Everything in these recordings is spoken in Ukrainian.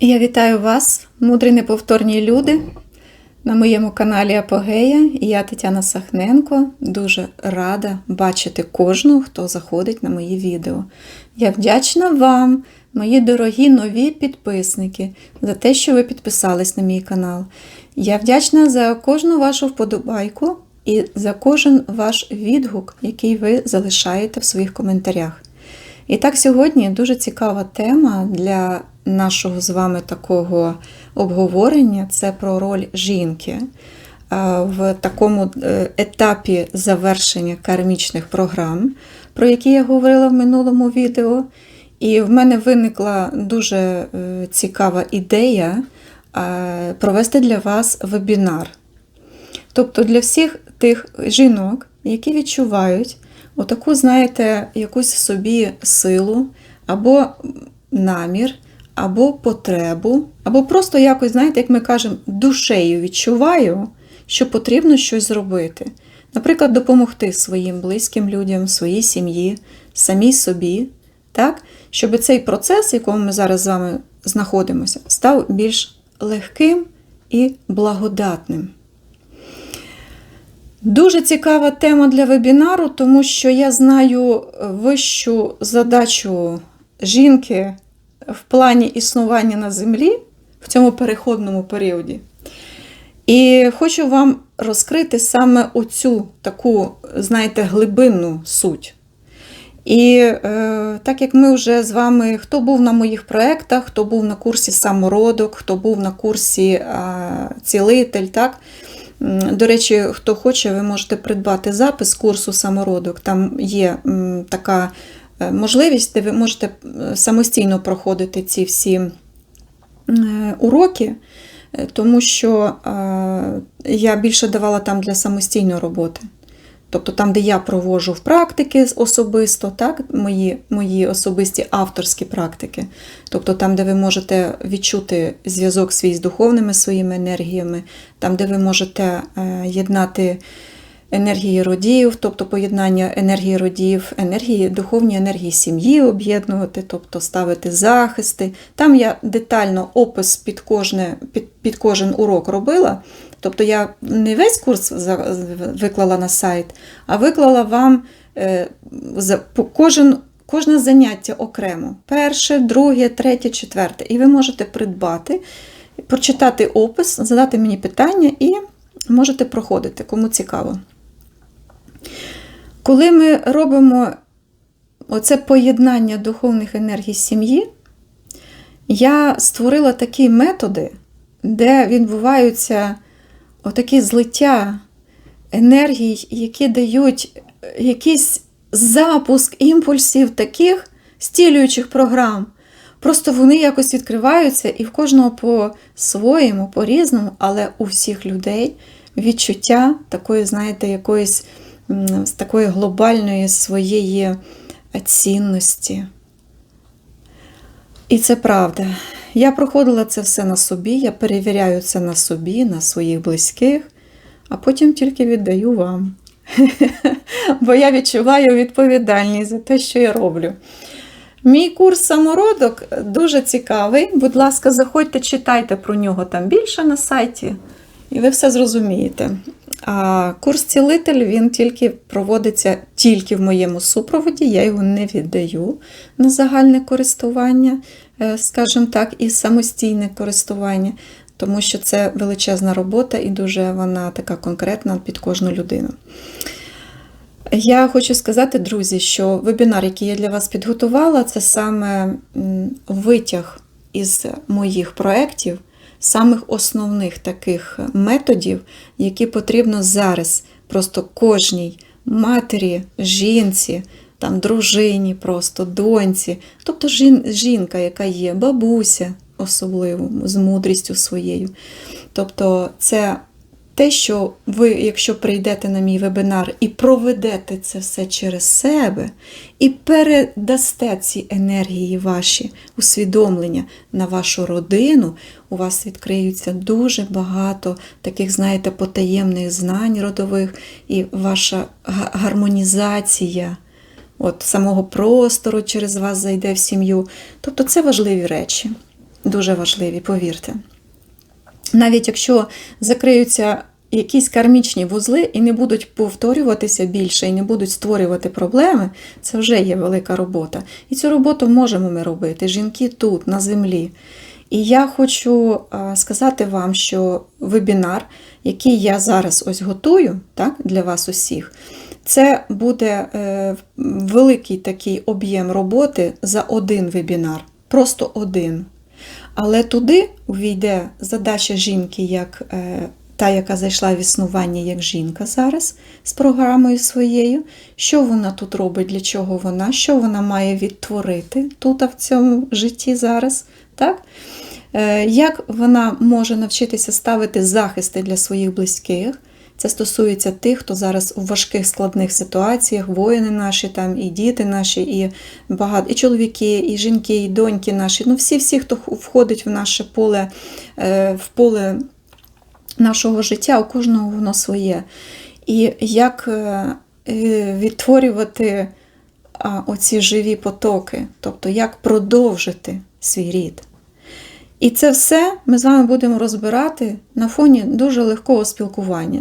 Я вітаю вас, мудрі неповторні люди, на моєму каналі Апогея. Я Тетяна Сахненко. Дуже рада бачити кожного, хто заходить на мої відео. Я вдячна вам, мої дорогі нові підписники, за те, що ви підписались на мій канал. Я вдячна за кожну вашу вподобайку і за кожен ваш відгук, який ви залишаєте в своїх коментарях. І так, сьогодні дуже цікава тема для нашого з вами такого обговорення це про роль жінки е, в такому е, етапі завершення кармічних програм, про які я говорила в минулому відео. І в мене виникла дуже е, цікава ідея провести для вас вебінар. Тобто для всіх тих жінок, які відчувають отаку, знаєте, якусь собі силу або намір, або потребу, або просто якось, знаєте, як ми кажемо, душею відчуваю, що потрібно щось зробити. Наприклад, допомогти своїм близьким людям, своїй сім'ї, самій собі, так? щоб цей процес, в якому ми зараз з вами знаходимося, став більш легким і благодатним. Дуже цікава тема для вебінару, тому що я знаю вищу задачу жінки в плані існування на землі в цьому переходному періоді. І хочу вам розкрити саме оцю таку, знаєте, глибинну суть. І е, так як ми вже з вами, хто був на моїх проєктах, хто був на курсі самородок, хто був на курсі е, цілитель, так? До речі, хто хоче, ви можете придбати запис курсу самородок. Там є така Е, можливість, де ви можете е, самостійно проходити ці всі е, уроки, тому що я більше давала там для самостійної роботи. Тобто там, де я проводжу в практики особисто, так, мої мої особисті авторські практики. Тобто там, де ви можете відчути зв'язок свій з духовними своїми енергіями, там, де ви можете єднати енергії родів, тобто поєднання енергії родів, енергії, духовні енергії сім'ї об'єднувати, тобто ставити захисти. Там я детально опис під кожне, під, під кожен урок робила. Тобто я не весь курс виклала на сайт, а виклала вам е, кожен. Кожне заняття окремо: перше, друге, третє, четверте. І ви можете придбати, прочитати опис, задати мені питання і можете проходити, кому цікаво. Коли ми робимо оце поєднання духовних енергій сім'ї, я створила такі методи, де відбуваються отакі злиття енергій, які дають якийсь запуск імпульсів таких стілюючих програм. Просто вони якось відкриваються і в кожного по-своєму, по-різному, але у всіх людей відчуття такої, знаєте, якоїсь такої глобальної своєї цінності. І це правда. Я проходила це все на собі, я перевіряю це на собі, на своїх близьких, а потім тільки віддаю вам. Бо я відчуваю відповідальність за те, що я роблю. Мій курс самородок дуже цікавий. Будь ласка, заходьте, читайте про нього там більше на сайті, і ви все зрозумієте. А курс цілитель він тільки проводиться тільки в моєму супроводі, я його не віддаю на загальне користування, скажімо так, і самостійне користування, тому що це величезна робота і дуже вона така конкретна під кожну людину. Я хочу сказати, друзі, що вебінар, який я для вас підготувала, це саме витяг із моїх проєктів самих основних таких методів, які потрібно зараз просто кожній матері, жінці, там, дружині, просто доньці, тобто жінка, яка є, бабуся особливо, з мудрістю своєю. Тобто це те, що ви, якщо прийдете на мій вебінар і проведете це все через себе, і передасте ці енергії ваші усвідомлення на вашу родину, у вас відкриються дуже багато таких, знаєте, потаємних знань родових, і ваша гармонізація от самого простору через вас зайде в сім'ю. Тобто це важливі речі. дуже важливі, повірте. Навіть якщо закриються якісь кармічні вузли і не будуть повторюватися більше, і не будуть створювати проблеми, це вже є велика робота. І цю роботу можемо ми робити. Жінки тут, на землі. І я хочу сказати вам, що вебінар, який я зараз ось готую так, для вас усіх, це буде е, великий такий об'єм роботи за один вебінар. Просто один. Але туди увійде задача жінки, як е, та, яка зайшла в існування як жінка зараз з програмою своєю. Що вона тут робить, для чого вона, що вона має відтворити тут в цьому житті зараз. так? Е, Як вона може навчитися ставити захисти для своїх близьких? Це стосується тих, хто зараз у важких складних ситуаціях, воїни наші, там, і діти наші, і багато, і чоловіки, і жінки, і доньки наші. Ну, всі, всі, хто входить в наше поле, е, в поле нашого життя, у кожного воно своє. І як е, е, відтворювати оці живі потоки, тобто як продовжити свій рід. І це все ми з вами будемо розбирати на фоні дуже легкого спілкування,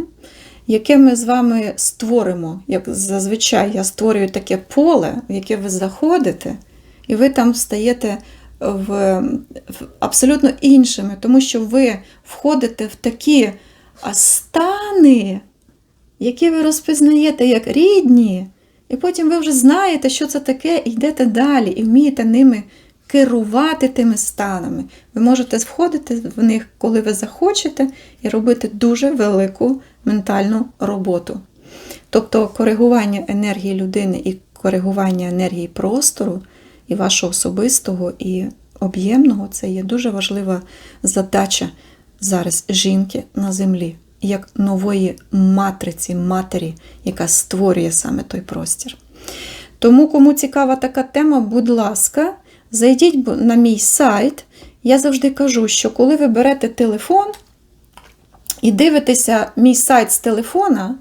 яке ми з вами створимо. Як зазвичай я створюю таке поле, в яке ви заходите, і ви там стаєте в, в абсолютно іншими, тому що ви входите в такі стани, які ви розпізнаєте як рідні, і потім ви вже знаєте, що це таке, і йдете далі, і вмієте ними керувати тими станами. Ви можете входити в них, коли ви захочете, і робити дуже велику ментальну роботу. Тобто коригування енергії людини і коригування енергії простору, і вашого особистого, і об'ємного це є дуже важлива задача зараз жінки на землі, як нової матриці, матері, яка створює саме той простір. Тому, кому цікава така тема, будь ласка, зайдіть на мій сайт. Я завжди кажу, що коли ви берете телефон і дивитеся мій сайт з телефона,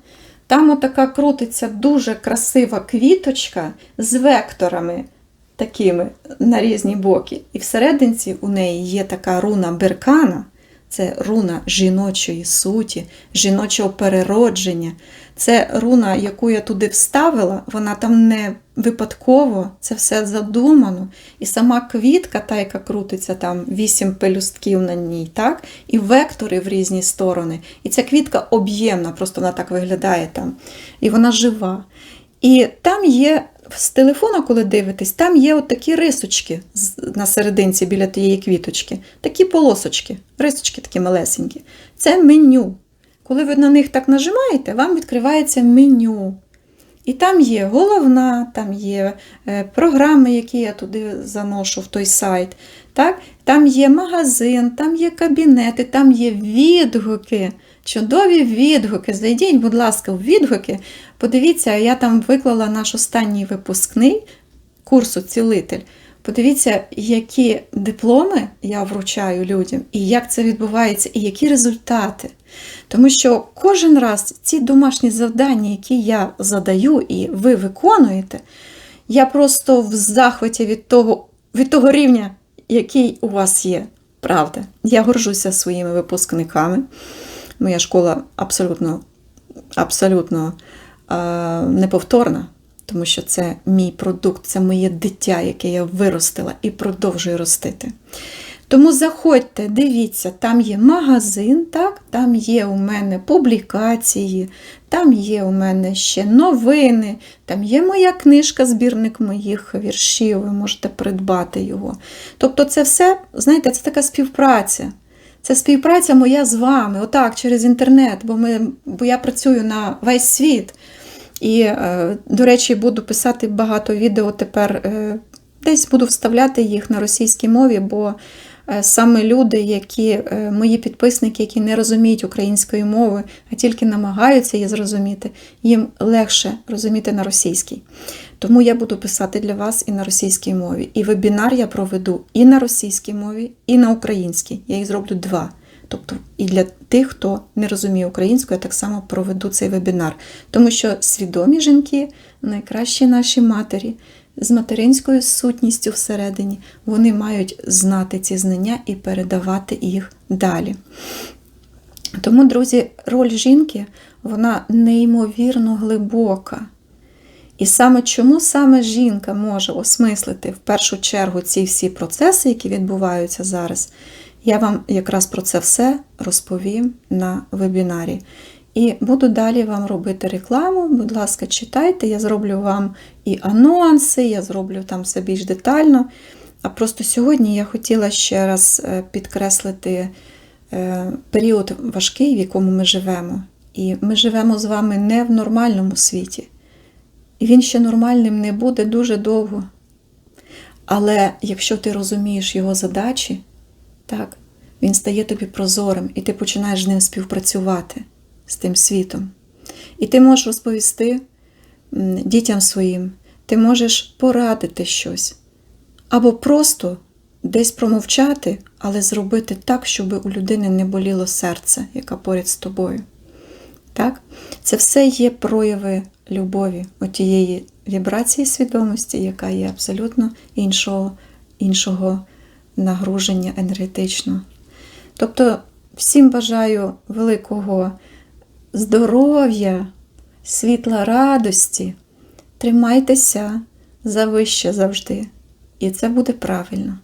там отака крутиться дуже красива квіточка з векторами такими на різні боки. І всерединці у неї є така руна беркана. Це руна жіночої суті, жіночого переродження. Це руна, яку я туди вставила, вона там не випадково, це все задумано. І сама квітка, та, яка крутиться, там вісім пелюстків на ній, так? і вектори в різні сторони. І ця квітка об'ємна, просто вона так виглядає там. І вона жива. І там є з телефона, коли дивитесь, там є от такі рисочки на серединці біля тієї квіточки. Такі полосочки, рисочки такі малесенькі. Це меню. Коли ви на них так нажимаєте, вам відкривається меню. І там є головна, там є е, програми, які я туди заношу в той сайт. Так? Там є магазин, там є кабінети, там є відгуки. Чудові відгуки. Зайдіть, будь ласка, в відгуки. Подивіться, я там виклала наш останній випускний курсу цілитель. Подивіться, які дипломи я вручаю людям, і як це відбувається, і які результати. Тому що кожен раз ці домашні завдання, які я задаю і ви виконуєте, я просто в захваті від того, від того рівня, який у вас є. Правда. Я горжуся своїми випускниками. Моя школа абсолютно абсолютно е, неповторна, тому що це мій продукт, це моє дитя, яке я виростила і продовжую ростити. Тому заходьте, дивіться, там є магазин, так? там є у мене публікації, там є у мене ще новини, там є моя книжка, збірник моїх віршів, ви можете придбати його. Тобто, це все, знаєте, це така співпраця. Це співпраця моя з вами, отак, через інтернет, бо ми, бо я працюю на весь світ. І, е, до речі, буду писати багато відео тепер. Е, десь буду вставляти їх на російській мові, бо е, саме люди, які мої підписники, які не розуміють української мови, а тільки намагаються її зрозуміти, їм легше розуміти на російській. Тому я буду писати для вас і на російській мові. І вебінар я проведу і на російській мові, і на українській. Я їх зроблю два. Тобто і для тих, хто не розуміє українську, я так само проведу цей вебінар. Тому що свідомі жінки найкращі наші матері, з материнською сутністю всередині, вони мають знати ці знання і передавати їх далі. Тому, друзі, роль жінки вона неймовірно глибока. І саме чому саме жінка може осмислити в першу чергу ці всі процеси, які відбуваються зараз, я вам якраз про це все розповім на вебінарі. І буду далі вам робити рекламу. Будь ласка, читайте, я зроблю вам і анонси, я зроблю там все більш детально. А просто сьогодні я хотіла ще раз е, підкреслити е, період важкий, в якому ми живемо. І ми живемо з вами не в нормальному світі. І він ще нормальним не буде дуже довго. Але якщо ти розумієш його задачі, так, він стає тобі прозорим, і ти починаєш з ним співпрацювати з тим світом. І ти можеш розповісти дітям своїм, ти можеш порадити щось, або просто десь промовчати, але зробити так, щоб у людини не боліло серце, яка поряд з тобою. Так? Це все є прояви любові, отієї вібрації свідомості, яка є абсолютно іншого, іншого нагруження енергетичного. Тобто, всім бажаю великого здоров'я, світла радості. Тримайтеся за вище завжди. І це буде правильно.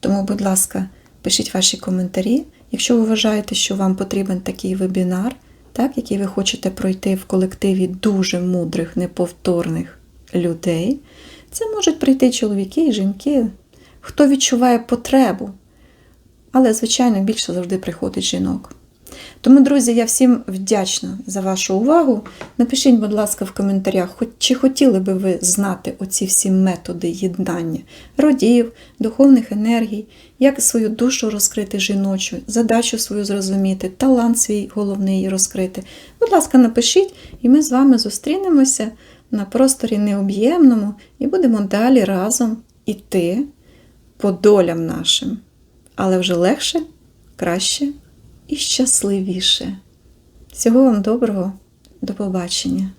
Тому, будь ласка, пишіть ваші коментарі. Якщо ви вважаєте, що вам потрібен такий вебінар, так, який ви хочете пройти в колективі дуже мудрих, неповторних людей, це можуть прийти чоловіки і жінки, хто відчуває потребу. Але, звичайно, більше завжди приходить жінок. Тому, друзі, я всім вдячна за вашу увагу. Напишіть, будь ласка, в коментарях, чи хотіли би ви знати оці всі методи єднання родів, духовних енергій, як свою душу розкрити жіночу, задачу свою зрозуміти, талант свій головний розкрити. Будь ласка, напишіть, і ми з вами зустрінемося на просторі необ'ємному і будемо далі разом іти по долям нашим. Але вже легше, краще і щасливіше. Всього вам доброго, до побачення!